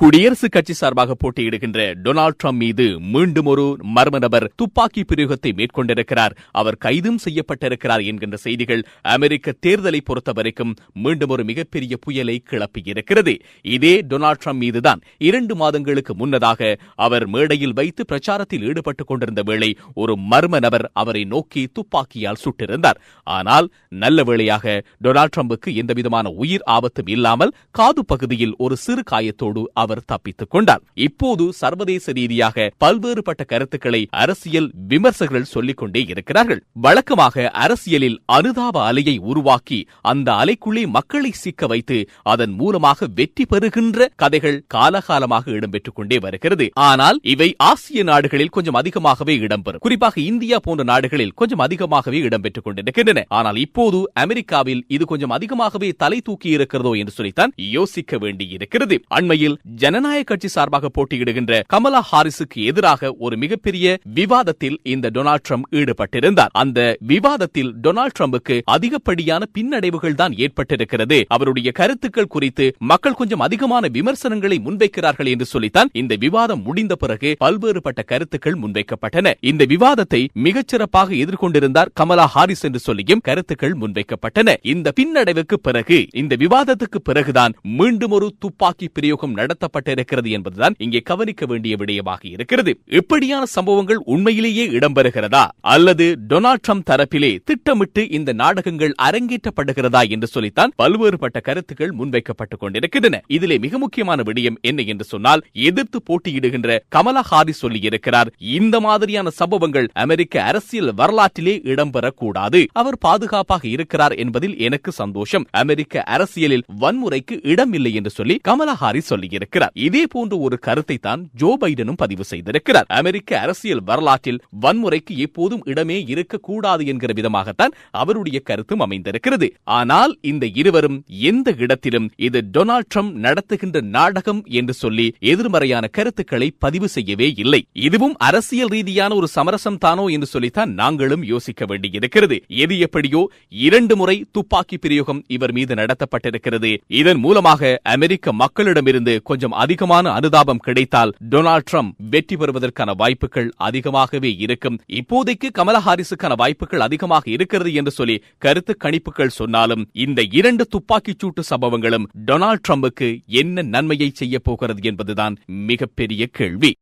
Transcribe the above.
குடியரசுக் கட்சி சார்பாக போட்டியிடுகின்ற டொனால்ட் ட்ரம்ப் மீது மீண்டும் ஒரு மர்ம நபர் துப்பாக்கி பிரயோகத்தை மேற்கொண்டிருக்கிறார். அவர் கைதும் செய்யப்பட்டிருக்கிறார் என்கின்ற செய்திகள் அமெரிக்க தேர்தலை பொறுத்தவரைக்கும் மீண்டும் ஒரு மிகப்பெரிய புயலை கிளப்பியிருக்கிறது இதே டொனால்டு ட்ரம்ப் மீதுதான் இரண்டு மாதங்களுக்கு முன்னதாக அவர் மேடையில் வைத்து பிரச்சாரத்தில் ஈடுபட்டுக் கொண்டிருந்த வேளை ஒரு மர்ம நபர் அவரை நோக்கி துப்பாக்கியால் சுட்டிருந்தார். ஆனால் நல்ல வேளையாக டொனால்ட் ட்ரம்புக்கு எந்தவிதமான உயிர் ஆபத்தும் இல்லாமல் காது பகுதியில் ஒரு சிறு காயத்தோடு அவர் தப்பித்துக் கொண்டார். இப்போது சர்வதேச ரீதியாக பல்வேறுபட்ட கருத்துக்களை அரசியல் விமர்சகர்கள் சொல்லிக் கொண்டே இருக்கிறார்கள். வழக்கமாக அரசியலில் அனுதாப அலையை உருவாக்கி அந்த அலைக்குள்ளே மக்களை சிக்க வைத்து அதன் மூலமாக வெற்றி பெறுகின்ற கதைகள் காலகாலமாக இடம்பெற்றுக் கொண்டே வருகிறது. ஆனால் இவை ஆசிய நாடுகளில் கொஞ்சம் அதிகமாகவே இடம்பெறும். குறிப்பாக இந்தியா போன்ற நாடுகளில் கொஞ்சம் அதிகமாகவே இடம்பெற்றுக் கொண்டிருக்கின்றன. ஆனால் இப்போது அமெரிக்காவில் இது கொஞ்சம் அதிகமாகவே தலை தூக்கி இருக்கிறதோ என்று சொல்லித்தான் யோசிக்க வேண்டியிருக்கிறது. அண்மையில் ஜனநாயக கட்சி சார்பாக போட்டியிடுகின்ற கமலா ஹாரிஸுக்கு எதிராக ஒரு மிகப்பெரிய விவாதத்தில் இந்த டொனால்ட் ட்ரம்ப் ஈடுபட்டிருந்தார். அந்த விவாதத்தில் டொனால்ட் ட்ரம்புக்கு அதிகப்படியான பின்னடைவுகள் தான் ஏற்பட்டிருக்கிறது. அவருடைய கருத்துக்கள் குறித்து மக்கள் கொஞ்சம் அதிகமான விமர்சனங்களை முன்வைக்கிறார்கள் என்று சொல்லித்தான் இந்த விவாதம் முடிந்த பிறகு பல்வேறுபட்ட கருத்துக்கள் முன்வைக்கப்பட்டன. இந்த விவாதத்தை மிகச்சிறப்பாக எதிர்கொண்டிருந்தார் கமலா ஹாரிஸ் என்று சொல்லியும் கருத்துக்கள் முன்வைக்கப்பட்டன. இந்த பின்னடைவுக்கு பிறகு இந்த விவாதத்துக்கு பிறகுதான் மீண்டும் ஒரு துப்பாக்கி பிரயோகம் நடத்த நடத்தப்பட்டிருக்கிறது என்பதுதான் இங்கே கவனிக்க வேண்டிய விடயமாக இருக்கிறது. இப்படியான சம்பவங்கள் உண்மையிலேயே இடம்பெறுகிறதா? அல்லது டொனால்ட் ட்ரம்ப் தரப்பிலே திட்டமிட்டு இந்த நாடகங்கள் அரங்கேற்றப்படுகிறதா என்று சொல்லித்தான் பல்வேறுபட்ட கருத்துக்கள் முன்வைக்கப்பட்டுக் கொண்டிருக்கின்றன. இதிலே மிக முக்கியமான விடயம் என்ன என்று சொன்னால் எதிர்த்து போட்டியிடுகின்ற கமலா ஹாரிஸ் சொல்லியிருக்கிறார் இந்த மாதிரியான சம்பவங்கள் அமெரிக்க அரசியல் வரலாற்றிலே இடம்பெறக்கூடாது. அவர் பாதுகாப்பாக இருக்கிறார் என்பதில் எனக்கு சந்தோஷம். அமெரிக்க அரசியலில் வன்முறைக்கு இடமில்லை என்று சொல்லி கமலா ஹாரிஸ் சொல்லியிருக்கிறார். செய்திருக்கிறார் இதே போன்ற ஒரு கருத்தை தான் ஜோ பைடனும் பதிவு செய்திருக்கிறார். அமெரிக்க அரசியல் வரலாற்றில் வன்முறைக்கு எப்போதும் இடமே இருக்கக்கூடாது என்கிற விதமாகத்தான் அவருடைய கருத்தும் அமைந்திருக்கிறது. ஆனால் இந்த இருவரும் எந்த இடத்திலும் இது டொனால்ட் ட்ரம்ப் நடத்துகின்ற நாடகம் என்று சொல்லி எதிர்மறையான கருத்துக்களை பதிவு செய்யவே இல்லை. இதுவும் அரசியல் ரீதியான ஒரு சமரசம் தானோ என்று சொல்லித்தான் நாங்களும் யோசிக்க வேண்டியிருக்கிறது. எது எப்படியோ இரண்டு முறை துப்பாக்கி பிரயோகம் இவர் மீது நடத்தப்பட்டிருக்கிறது. இதன் மூலமாக அமெரிக்க மக்களிடமிருந்து கொஞ்சம் கொஞ்சம் அதிகமான அனுதாபம் கிடைத்தால் டொனால்ட் ட்ரம்ப் வெற்றி பெறுவதற்கான வாய்ப்புகள் அதிகமாகவே இருக்கும். இப்போதைக்கு கமலா ஹாரிஸுக்கான வாய்ப்புகள் அதிகமாக இருக்கிறது என்று சொல்லி கருத்து கணிப்புகள் சொன்னாலும் இந்த இரண்டு துப்பாக்கிச் சூட்டு சம்பவங்களும் டொனால்ட் ட்ரம்புக்கு என்ன நன்மையை செய்ய போகிறது என்பதுதான் மிகப்பெரிய கேள்வி.